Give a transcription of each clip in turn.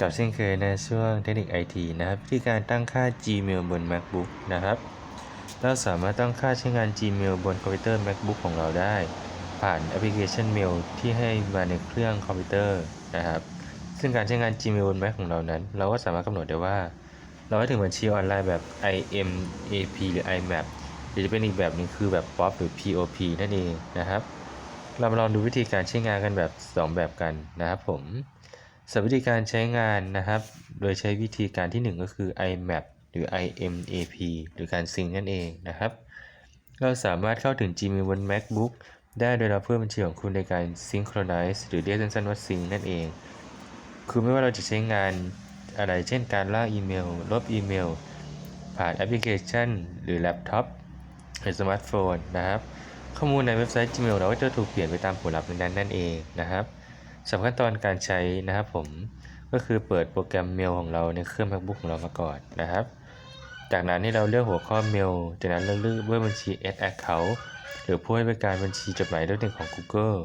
กับเช่นเคยในช่วงเทคนิคไอทีนะครับวิธีการตั้งค่า Gmail บน MacBook นะครับ เราสามารถตั้งค่าใช้งาน Gmail บนคอมพิวเตอร์ MacBook ของเราได้ ผ่านแอปพลิเคชัน Mail ที่ให้มาในเครื่องคอมพิวเตอร์นะครับ ซึ่งการใช้งาน Gmail บน Mac ของเรานั้น เราก็สามารถกำหนดได้ว่า เราให้ถึงบัญชีออนไลน์แบบ IMAP หรือ IMAP หรือจะเป็นอีกแบบหนึงคือแบบ POP หรือ POP นั่นเองนะครับ เรามาลองดูวิธีการใช้งานกันแบบ 2 แบบกันนะครับผม สหวิธีการใช้งานนะครับ โดยใช้วิธีการที่ 1 ก็คือ IMAP หรือ IMAP หรือการซิงนั่นเองนะครับ เราสามารถเข้าถึง Gmail บน MacBook ได้โดยเราเพิ่มบัญชีของคุณในการ Synchronize หรือเรียกสั้นๆว่า Sync นั่นเอง คือไม่ว่าเราจะใช้งานอะไรเช่นการล่างอีเมล ลบอีเมล ผ่านแอปพลิเคชัน หรือแล็ปท็อปหรือสมาร์ทโฟนนะครับ ข้อมูลในเว็บไซต์ Gmail เราก็จะถูกเปลี่ยนไปตามผลลัพธ์นั้นนั่นเองนะครับ สำหรับขั้นตอนการใช้นะครับผมก็คือเปิดโปรแกรมเมลของเราในเครื่อง MacBook ของเรามาก่อนนะครับ จากนั้นให้เราเลือกหัวข้อเมลจากนั้นเราเลือกเบอร์บัญชี ad Account หรือผู้ให้บริการบัญชีจดหมายเลขหนึ่งของ Google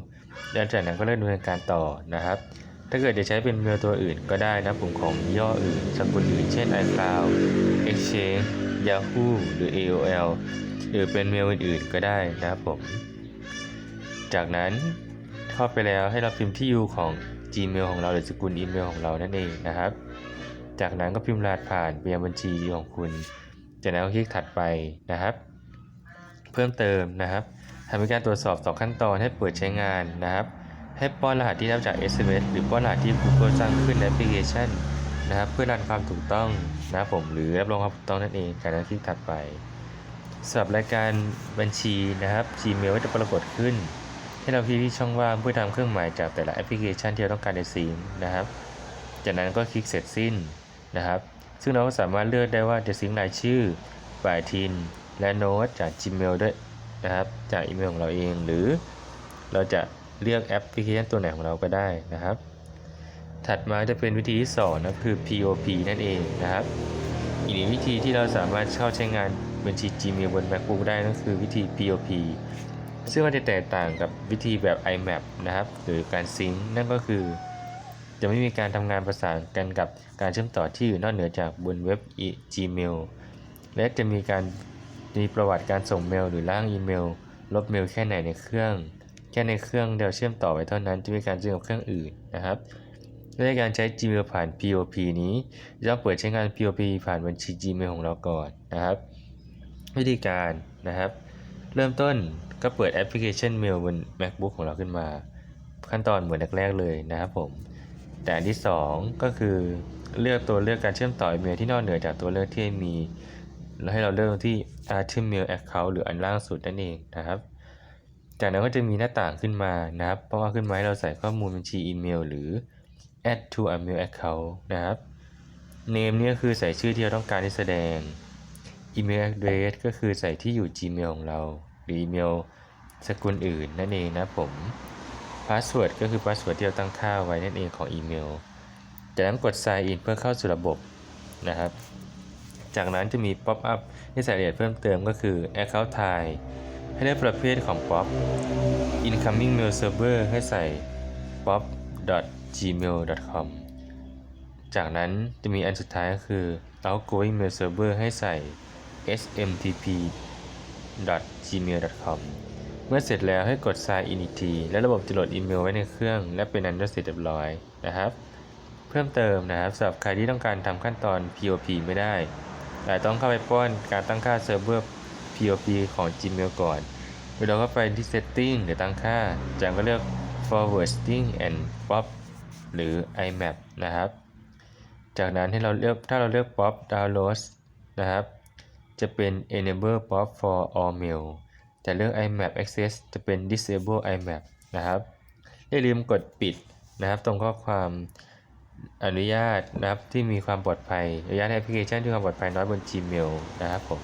และจากนั้นก็เริ่มดำเนินการต่อนะครับ ถ้าเกิดจะใช้เป็นเมลตัวอื่นก็ได้นะผมของย่ออื่นสกุลอื่น เช่น iCloud Exchange Yahoo หรือ AOL หรือเป็นเมลอื่นๆก็ได้นะครับผม จากนั้น เข้าไปแล้วให้เราพิมพ์ที่อยู่ของ Gmail ของเราหรือสกุลอีเมลของเรานั่นเองนะครับ จากนั้นก็พิมพ์รหัสผ่านไปยังบัญชีของคุณ จากนั้นก็คลิกถัดไปนะครับ เพิ่มเติมนะครับทำการตรวจสอบ 2 ขั้นตอนให้เปิดใช้งานนะครับ ให้ป้อนรหัสที่ได้จาก SMS หรือป้อนรหัสที่ Google สร้างขึ้นในแอปพลิเคชันนะครับ เพื่อรันความถูกต้องนะผมหรือรับรองความถูกต้องนั่นเองจากนั้นคลิกถัดไปสำหรับรายการบัญชีนะครับ Gmail จะปรากฏขึ้น ให้เราคลิกที่ช่องว่างเพื่อทำเครื่องหมายจากแต่ละแอปพลิเคชันที่เราต้องการจะซิงนะครับ จากนั้นก็คลิกเสร็จสิ้นนะครับ ซึ่งเราก็สามารถเลือกได้ว่าจะซิงค์รายชื่อฝ่ายทินและโน้ตจาก Gmail ด้วยนะครับ จากอีเมลของเราเองหรือเราจะเลือกแอปพลิเคชันตัวไหนของเราก็ได้นะครับ ถัดมาจะเป็นวิธีที่สองนะคือ POP นั่นเองนะครับ อีกหนึ่งวิธีที่เราสามารถเข้าใช้งานบัญชี Gmail บน MacBook ได้นั่นคือวิธี POP ซึ่งมันจะแตกต่างกับวิธีแบบ IMAP นะครับ หรือการซิงค์นั่นก็คือ จะไม่มีการทำงานประสานกันกับการเชื่อมต่อที่อยู่นอกเหนือจากบนเว็บ Gmail และจะมีการมีประวัติการส่งเมลหรือร่างอีเมล ลบเมลแค่ไหนในเครื่อง แค่ในเครื่องเดียวเชื่อมต่อไปเท่านั้นจะมีการเชื่อมกับเครื่องอื่นนะครับและในการใช้ Gmail ผ่าน POP นี้จะต้องเปิดใช้งาน POP ผ่านบัญชี Gmail ของเราก่อนนะครับ วิธีการนะครับ เริ่มต้นก็เปิดแอปพลิเคชันเมลบน MacBook ของเราขึ้นมา ขั้นตอนเหมือนแรกๆเลยนะครับผม แต่อันที่ 2 ก็คือเลือกตัวเลือกการเชื่อมต่ออีเมลที่นอกเหนือจากตัวเลือกที่มีแล้วให้เราเลือกที่ Add Mail Account หรืออันล่างสุดนั่นเองนะครับ จากนั้นก็จะมีหน้าต่างขึ้นมานะครับ เพราะว่าขึ้นมาให้เราใส่ข้อมูลบัญชีอีเมล หรือ add to a mail account นะครับ name เนี่ยคือใส่ชื่อที่เราต้องการที่แสดง email address ก็คือใส่ที่อยู่ Gmail ของเรา หรืออีเมลสกุลอื่นนั่นเองนะผม password ก็คือ password ที่เราตั้งค่าไว้นั่นเองของอีเมลจากนั้นกด sign in เพื่อเข้าสู่ระบบนะครับ จากนั้นจะมี pop up ให้ใส่รายละเอียดเพิ่มเติมก็คือ account type ให้เลือกประเภทของ pop incoming mail server ให้ใส่ pop gmail.com จากนั้นจะมีอันสุดท้ายก็คือ outgoing mail server ให้ใส่ smtp gmail.com เมื่อเสร็จแล้วให้กด sign in อีกที และระบบจะโหลดอีเมลไว้ในเครื่อง และเป็นอันเสร็จเรียบร้อยนะครับ เพิ่มเติมนะครับสำหรับใครที่ต้องการทำขั้นตอน POP ไม่ได้ แต่ต้องเข้าไปป้อนการตั้งค่าเซิร์ฟเวอร์ POP ของ Gmail ก่อนโดยเราก็ไปที่ Setting หรือตั้งค่า จากก็เลือก Forwarding and Pop หรือ IMAP นะครับ จากนั้นให้เราเลือกถ้าเราเลือก Pop Downloads นะครับ จะเป็น Enable Pop for all mail แต่เลือก IMAP Access จะเป็น Disable IMAP นะครับอย่าลืมกดปิดนะครับ ตรงข้อความอนุญาตนะครับที่มีความปลอดภัยอนุญาตแอปพลิเคชันที่มีความปลอดภัยน้อยบน Gmail นะครับผม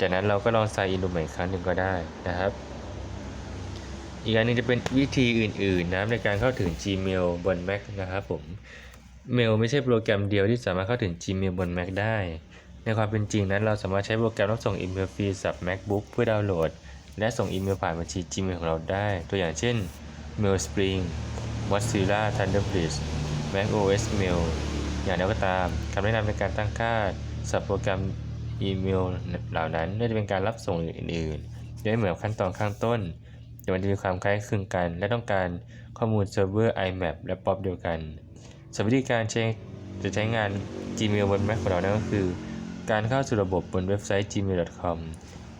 จากนั้นเราก็ลองใส่อินดูใหม่อีกครั้งหนึ่งก็ได้นะครับ อีกอันหนึงจะเป็นวิธีอื่นๆนะครับในการเข้าถึง Gmail บน Mac นะครับผมเมลไม่ใช่โปรแกรมเดียวที่สามารถเข้าถึง Gmail บน Mac ได้ ในความเป็นจริงนั้นเราสามารถใช้โปรแกรมรับส่งอีเมลฟรีสับ MacBook เพื่อดาวน์โหลด และส่งอีเมลผ่านบัญชี Gmail ของเราได้ ตัวอย่างเช่น Mailspring Mozilla Thunderbird Mac OS Mail อย่างไรก็ตามคำแนะนำในการตั้งค่าสับโปรแกรมอีเมลเหล่านั้นน่าจะเป็นการรับส่งอื่นๆโดยไม่เหมือนขั้นตอนข้างต้น แต่มันจะมีความคล้ายคลึงกัน และต้องการข้อมูลเซิร์ฟเวอร์ IMAP และ POP เดียวกันสำหรับวิธีการใช้จะใช้งาน Gmail บน Mac ของเรานั่นก็คือ การเข้าสู่ระบบบนเว็บไซต์ gmail.com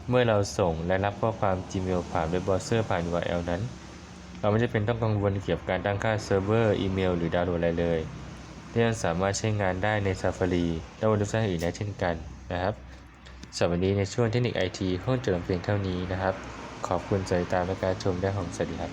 เมื่อเราส่งและรับข้อความ Gmail ผ่านเว็บเบราว์เซอร์ผ่าน URL นั้น เราไม่จำเป็นต้องกังวลเกี่ยวกับการตั้งค่าเซิร์ฟเวอร์ อีเมล หรือดาวน์โหลดอะไรเลยที่ยังสามารถใช้งานได้ใน Safari และบนเว็บไซต์อื่นได้เช่นกันนะครับสำหรับวันนี้ในช่วงเทคนิคไอทีคงจบลงเพียงเท่านี้นะครับ ขอบคุณสายตามและการชมได้ของสวัสดีครับ